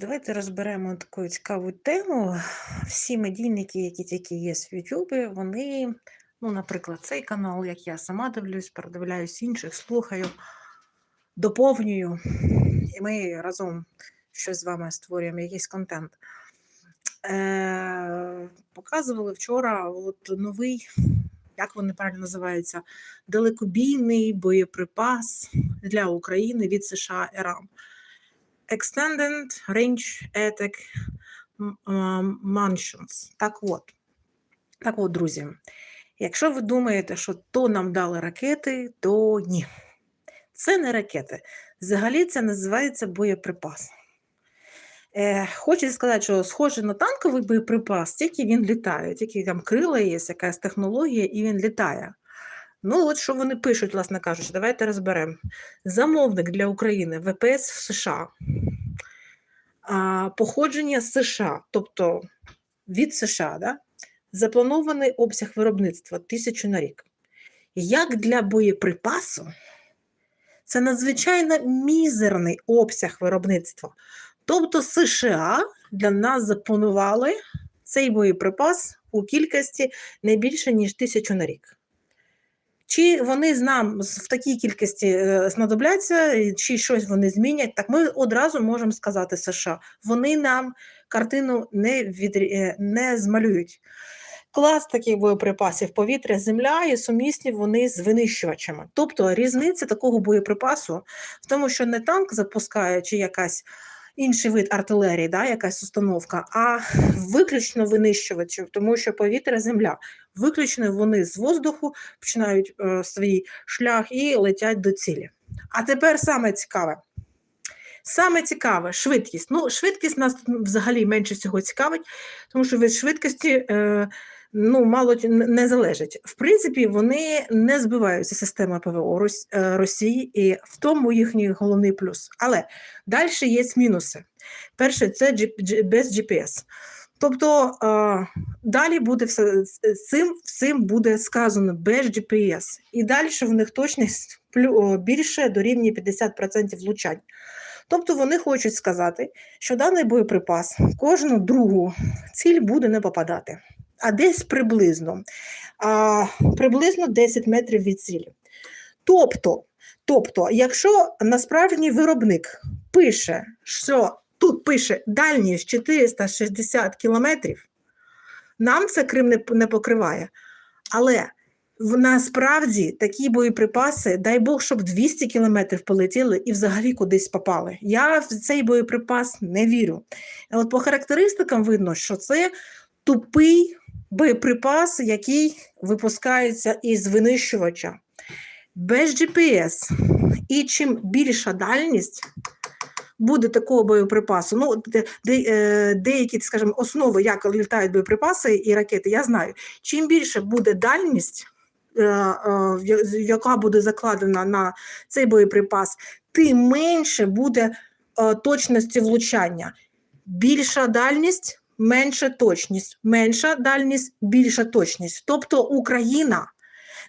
Давайте розберемо таку цікаву тему. Всі медійники, які тільки є в Ютубі, вони, ну, наприклад, цей канал, як я сама дивлюсь, передивляюсь інших, слухаю, доповнюю, і ми разом щось з вами створюємо, якийсь контент. Е, Показували вчора от новий, як вони правильно називаються, далекобійний боєприпас для України від США ЕРАМ. Extended Range Attack м- Так от, так от, друзі, якщо ви думаєте, що то нам дали ракети, то ні. Це не ракети. Взагалі це називається боєприпас. Е, хочу сказати, що схоже на танковий боєприпас, тільки він літає, тільки там крила є, якась технологія, і він літає. Ну, от що вони пишуть, власне кажучи, давайте розберемо. Замовник для України ВПС США. А, походження США, тобто від США, да? запланований обсяг виробництва тисячу на рік. Як для боєприпасу, це надзвичайно мізерний обсяг виробництва. Тобто США для нас запланували цей боєприпас у кількості не більше, ніж тисячу на рік. Чи вони з нам в такій кількості е, знадобляться, чи щось вони змінять, так ми одразу можемо сказати США. Вони нам картину не, відрі... е, не змалюють. Клас таких боєприпасів повітря, земля і сумісні вони з винищувачами. Тобто різниця такого боєприпасу в тому, що не танк запускає чи якась інший вид артилерії, да, якась установка, а виключно винищувачів, тому що повітря, земля. Виключно вони з воздуху починають е, свій шлях і летять до цілі. А тепер саме цікаве. Саме цікаве швидкість. Ну, швидкість нас взагалі менше всього цікавить, тому що від швидкості е, ну, мало не залежить. В принципі, вони не збиваються система ПВО е, Росії, і в тому їхній головний плюс. Але далі є мінуси. Перше, це без GPS. Тобто е, далі буде все цим, всім буде сказано без GPS. І далі в них точність більше дорівнює 50% влучань. Тобто вони хочуть сказати, що даний боєприпас кожну другу ціль буде не попадати, а десь приблизно, а, приблизно 10 метрів від цілі. Тобто, тобто, якщо насправді виробник пише, що тут пише дальність 460 кілометрів, нам це Крим не, не покриває. Але насправді такі боєприпаси, дай Бог, щоб 200 кілометрів полетіли і взагалі кудись попали. Я в цей боєприпас не вірю. От по характеристикам видно, що це тупий боєприпас, який випускається із винищувача без GPS. І чим більша дальність буде такого боєприпасу, ну де, де, е, деякі, скажімо, основи, як літають боєприпаси і ракети, я знаю. Чим більше буде дальність, е, е, яка буде закладена на цей боєприпас, тим менше буде точності влучання. Більша дальність, менша точність, менша дальність, більша точність. Тобто Україна,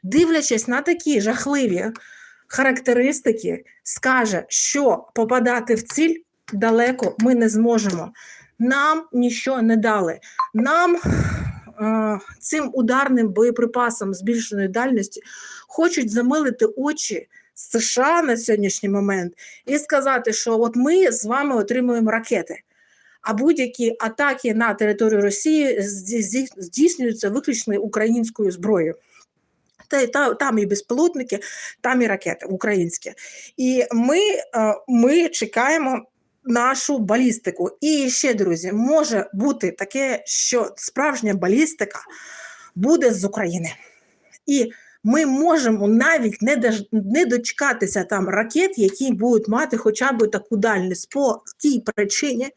дивлячись на такі жахливі характеристики, скаже, що попадати в ціль далеко ми не зможемо. Нам нічого не дали. Нам е, цим ударним боєприпасом збільшеної дальності хочуть замилити очі США на сьогоднішній момент і сказати, що от ми з вами отримуємо ракети. А будь-які атаки на територію Росії зді- зді- здійснюються виключно українською зброєю. Та, та, там і безпілотники, там і ракети українські. І ми, е, ми чекаємо нашу балістику. І ще, друзі, може бути таке, що справжня балістика буде з України. І ми можемо навіть не дочекатися там ракет, які будуть мати хоча б таку дальність по тій причині,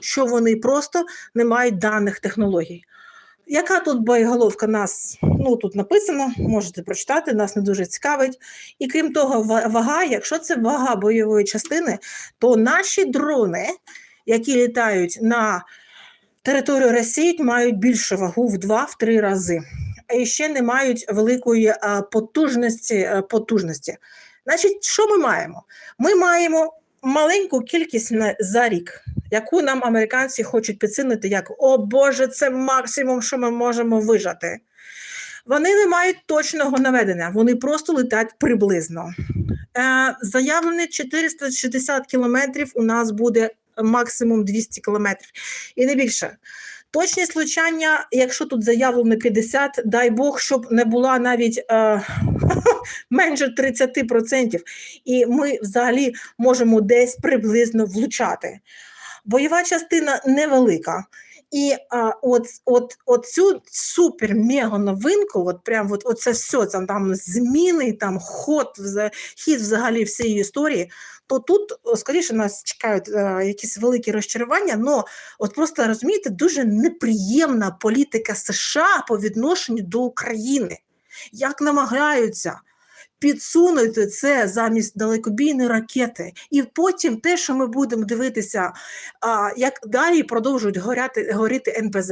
що вони просто не мають даних технологій. Яка тут боєголовка нас ну тут написано, можете прочитати, нас не дуже цікавить. І крім того, вага, якщо це вага бойової частини, то наші дрони, які літають на територію Росії, мають більшу вагу в 2-3 рази. І ще не мають великої потужності, потужності. Значить, що ми маємо? Ми маємо маленьку кількість на, за рік, яку нам американці хочуть підсилити, як о Боже, це максимум, що ми можемо вижати. Вони не мають точного наведення, вони просто летять приблизно. Е, заявлене 460 кілометрів, у нас буде максимум 200 кілометрів і не більше. Точність влучання, якщо тут заявлено 50, дай Бог, щоб не була навіть е, менше 30%. І ми взагалі можемо десь приблизно влучати. Бойова частина невелика. І а, от, от, от цю супер-мега новинку, от прям от, от це все, там, там зміни, там ход, хід взагалі всієї історії, то тут, скоріше, нас чекають е, якісь великі розчарування, але от просто розумієте, дуже неприємна політика США по відношенню до України. Як намагаються підсунути це замість далекобійної ракети, і потім те, що ми будемо дивитися, а, як далі продовжують горяти, горіти НПЗ,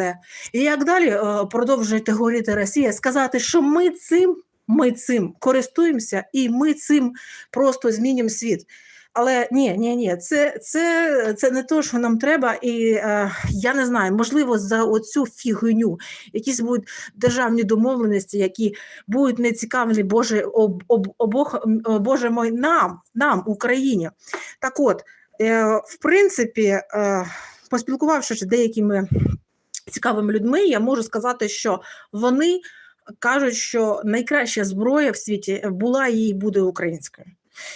і як далі е, продовжує горіти Росія, сказати, що ми цим, ми цим користуємося, і ми цим просто змінюємо світ. Але ні, ні, ні, це, це, це не те, що нам треба, і е, я не знаю, можливо, за оцю фігню якісь будуть державні домовленості, які будуть нецікаві, Боже, об, об, обох, Боже мой, нам, нам, Україні. Так от, е, в принципі, е, поспілкувавшись деякими цікавими людьми, я можу сказати, що вони кажуть, що найкраща зброя в світі була і буде українською.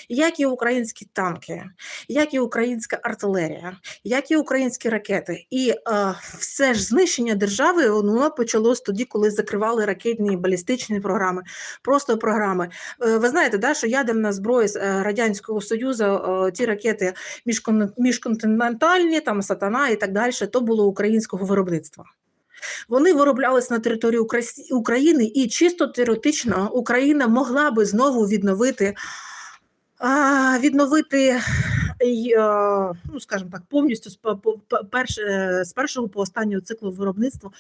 Як і українські танки, як і українська артилерія, як і українські ракети. І е, все ж знищення держави воно почалось тоді, коли закривали ракетні і балістичні програми, просто програми. Е, ви знаєте, да, що ядерна зброя з е, Радянського Союзу, е, ті ракети міжкон- міжконтинентальні, там сатана і так далі, то було українського виробництва. Вони вироблялись на території України, і чисто теоретично Україна могла би знову відновити, відновити й, е, ну, скажімо так, повністю з, е, першого по останнього циклу виробництва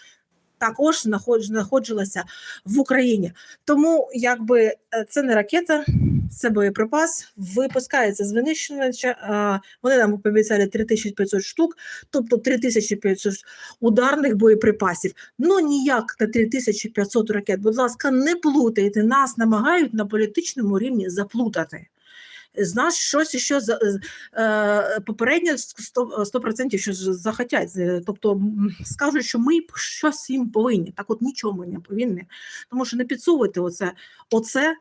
також знаход- знаходилася в Україні. Тому якби е, це не ракета, це боєприпас, випускається з винищувача. е, Вони нам пообіцяли 3500 штук, тобто 3500 ударних боєприпасів. Ну ніяк на 3500 ракет. Будь ласка, не плутайте. Нас намагають на політичному рівні заплутати. З щось за е, попередньо 100%, 100% що захотять. Тобто скажуть, що ми щось їм повинні. Так от нічого ми не повинні. Тому що не підсовуйте оце, оце,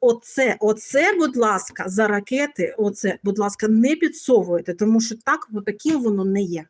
оце, оце, будь ласка, за ракети, оце, будь ласка, не підсовуйте, тому що так, бо таким воно не є.